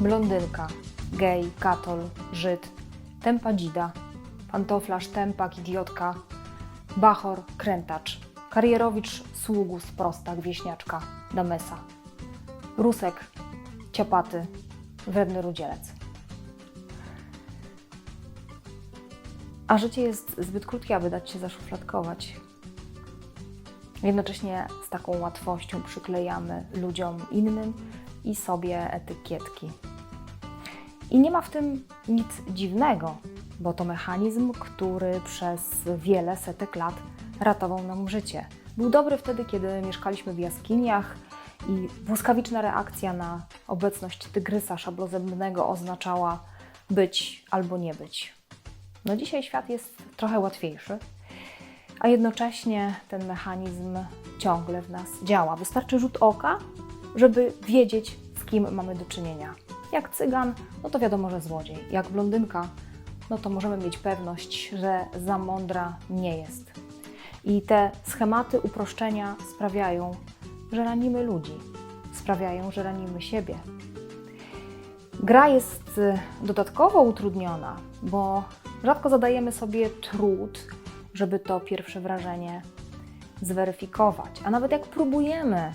blondynka, gej, katol, żyd, tempa dzida, pantoflarz, tempak, idiotka, bachor, krętacz, karierowicz, sługus, prostak, wieśniaczka, damesa, rusek, ciapaty, wredny rudzielec. A życie jest zbyt krótkie, aby dać się zaszufladkować. Jednocześnie z taką łatwością przyklejamy ludziom innym i sobie etykietki. I nie ma w tym nic dziwnego, bo to mechanizm, który przez wiele setek lat ratował nam życie. Był dobry wtedy, kiedy mieszkaliśmy w jaskiniach i błyskawiczna reakcja na obecność tygrysa szablozębnego oznaczała być albo nie być. No dzisiaj świat jest trochę łatwiejszy, a jednocześnie ten mechanizm ciągle w nas działa. Wystarczy rzut oka, żeby wiedzieć, z kim mamy do czynienia. Jak cygan, no to wiadomo, że złodziej. Jak blondynka, no to możemy mieć pewność, że za mądra nie jest. I te schematy uproszczenia sprawiają, że ranimy ludzi, sprawiają, że ranimy siebie. Gra jest y, dodatkowo utrudniona, bo rzadko zadajemy sobie trud, żeby to pierwsze wrażenie zweryfikować. A nawet jak próbujemy,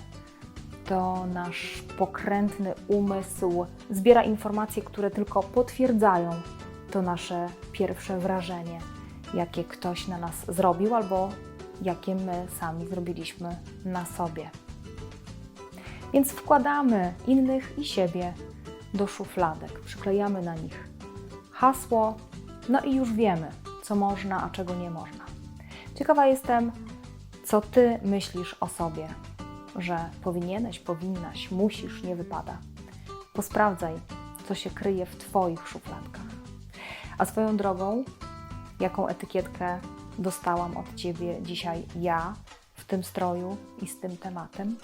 to nasz pokrętny umysł zbiera informacje, które tylko potwierdzają to nasze pierwsze wrażenie, jakie ktoś na nas zrobił albo jakie my sami zrobiliśmy na sobie. Więc wkładamy innych i siebie do szufladek, przyklejamy na nich hasło, no i już wiemy, co można, a czego nie można. Ciekawa jestem, co ty myślisz o sobie, że powinieneś, powinnaś, musisz, nie wypada. Posprawdzaj, co się kryje w Twoich szufladkach. A swoją drogą, jaką etykietkę dostałam od Ciebie dzisiaj ja w tym stroju i z tym tematem?